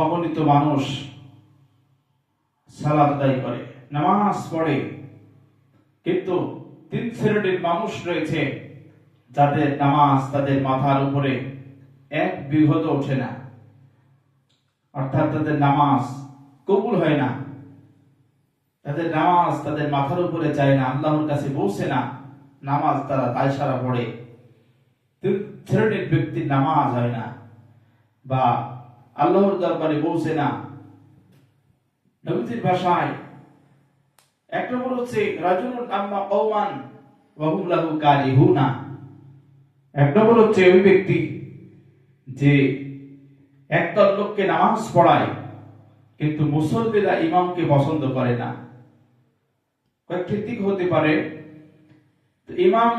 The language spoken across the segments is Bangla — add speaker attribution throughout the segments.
Speaker 1: অগণিত মানুষ সালাদ আদায় করে, নামাজ পড়ে। কিন্তু তিন শ্রেণির মানুষ রয়েছে, যাদের নামাজ তাদের মাথার উপরে এক বিঘত ওঠে না। অর্থাৎ তাদের নামাজ কবুল হয় না। তাদের নামাজ তাদের মাথার উপরে যায় না, আল্লাহর কাছে পৌঁছে না, নামাজ তারা তাই সারা পড়ে শ্রেণির ব্যক্তির নামাজ হয় না বা আল্লাহর দরবারে পৌঁছে না। নবীজির ভাষায় এক নম্বর হচ্ছে রাজুলুন আম্মা কওমান ওয়া হুম লাহু কারিহুনা এক নম্বর হচ্ছে, ওই ব্যক্তি যে একদল লোককে নামাজ পড়ায়, কিন্তু মুসল্লিরা ইমামকে পছন্দ করে না। কয়েকটি দিক হতে পারে ইমাম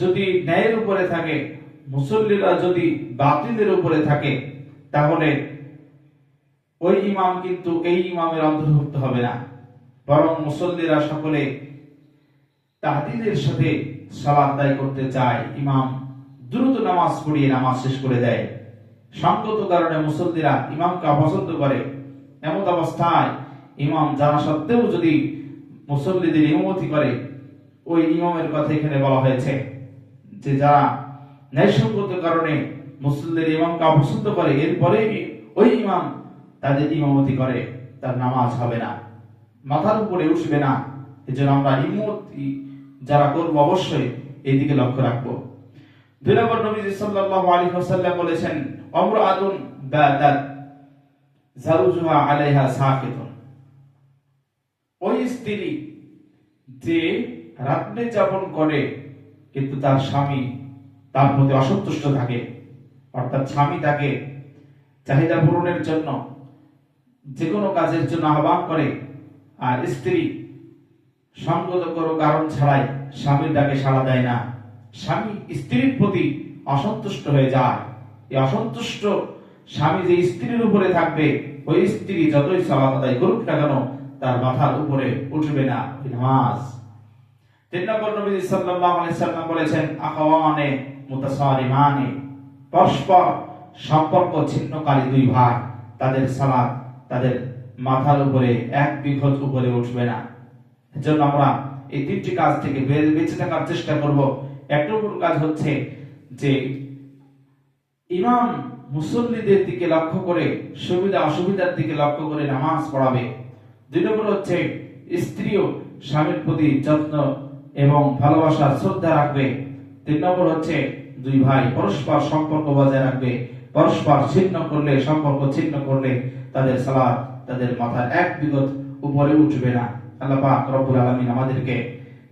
Speaker 1: যদি ন্যায়ের উপরে থাকে, মুসল্লিরা যদি বাতিলের উপরে থাকে, তাহলে ওই ইমাম কিন্তু এই ইমামের অন্তর্ভুক্ত হবে না। বরং মুসল্লিরা সকলে তাহদিদের সাথে সালাত আদায় করতে চায়। ইমাম দ্রুত নামাজ পড়িয়ে নামাজ শেষ করে দেয়। সঙ্গত কারণে মুসল্লিরা ইমামকে অপছন্দ করে। এমত অবস্থায় ইমাম জানা সত্ত্বেও যদি মুসল্লিদের ইমামতি করে, ওই ইমামের কথা এখানে বলা হয়েছে যে যারা ন্যায়সঙ্গত কারণে মুসল্লিদের ইমামকে অপছন্দ করে, এরপরে ওই ইমাম তাদের ইমামতি করে, তার নামাজ হবে না। মাথার উপরে উঠবে না। এজন্য আমরা ইমতি যারা করব অবশ্যই এই দিকে লক্ষ্য রাখব। দুই নম্বর নবীজি সাল্লাল্লাহু আলাইহি ওয়াসাল্লাম বলেছেন অমরাতুন বাদাত, জারুজুহা আলাইহা সাকিতুন। ওই স্ত্রী যে রাত্রে যাপন করে, কিন্তু তার স্বামী তার প্রতি অসন্তুষ্ট থাকে, অর্থাৎ স্বামী তাকে চাহিদা পূরণের জন্য যে কোনো কাজের জন্য আহ্বান করে, আর স্ত্রী সঙ্গত কোনো কারণ ছাড়াই স্বামীর ডাকে সাড়া দেয় না। স্বামী স্ত্রীর প্রতি অসন্তুষ্ট হয়ে যায়। এই অসন্তুষ্ট স্বামী যে স্ত্রীর উপরে থাকবে, ওই স্ত্রী যতই আদায় করুক না কেন, তার মাথার উপরে উঠবে না নামাজ। তিন নম্বর নবী সাল্লাল্লাহু আলাইহি সাল্লাম বলেছেন, আখাওয়ানে মুতাসারিমানে। পরস্পর সম্পর্ক ছিন্নকারী দুই ভাই, তাদের সালাত তাদের মাথার উপরে, এক বিঘত উপরে উঠবে না। এজন্য আমরা এই তিনটি কাজ থেকে বেঁচে থাকার চেষ্টা করব। এক নম্বর কাজ হচ্ছে যে ইমাম মুসল্লিদের দিকে লক্ষ্য করে, সুবিধা, অসুবিধার দিকে লক্ষ্য করে নামাজ পড়াবে। দুই নম্বর হচ্ছে স্ত্রীও স্বামীর প্রতি যত্ন এবং ভালোবাসা, শ্রদ্ধা রাখবে। তিন নম্বর হচ্ছে দুই ভাই পরস্পর সম্পর্ক বজায় রাখবে। পরস্পর ছিন্ন করলে, সম্পর্ক ছিন্ন করলে তাদের সালাদ তাদের মাথার এক বিগত উপরে উঠবে না। আল্লাহ রব্বুল আলমিন আমাদেরকে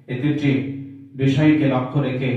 Speaker 1: এই তিনটি বিষয়কে লক্ষ্য রেখে